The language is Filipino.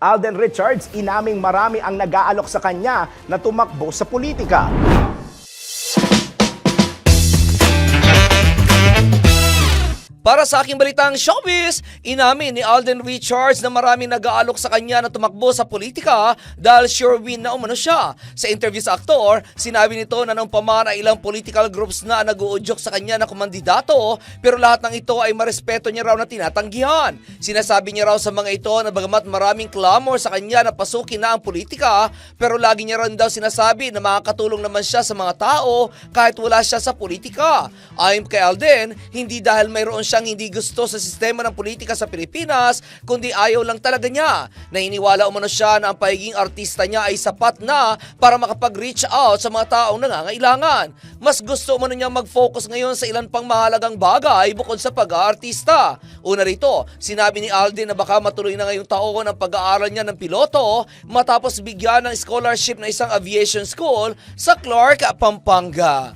Alden Richards, inaming marami ang nag-aalok sa kanya na tumakbo sa politika. Para sa aking balitang showbiz, inamin ni Alden Richards na maraming nag-aalok sa kanya na tumakbo sa politika dahil sure win na umano siya. Sa interview sa aktor, sinabi nito na nung pamana ilang political groups na nag-uudyok sa kanya na kumandidato pero lahat ng ito ay marespeto niya raw na tinatanggihan. Sinasabi niya raw sa mga ito na bagamat maraming clamor sa kanya na pasukin na ang politika pero lagi niya rin daw sinasabi na makakatulong naman siya sa mga tao kahit wala siya sa politika. Ayon kay Alden, hindi dahil mayroon siyang hindi gusto sa sistema ng politika sa Pilipinas, kundi ayaw lang talaga niya. Nainiwala umano siya na ang pagiging artista niya ay sapat na para makapag-reach out sa mga taong nangangailangan. Mas gusto umano niya mag-focus ngayon sa ilan pang mahalagang bagay bukod sa pag-aartista. Una rito, sinabi ni Alden na baka matuloy na ngayong taon ang pag-aaral niya ng piloto matapos bigyan ng scholarship na isang aviation school sa Clark, Pampanga.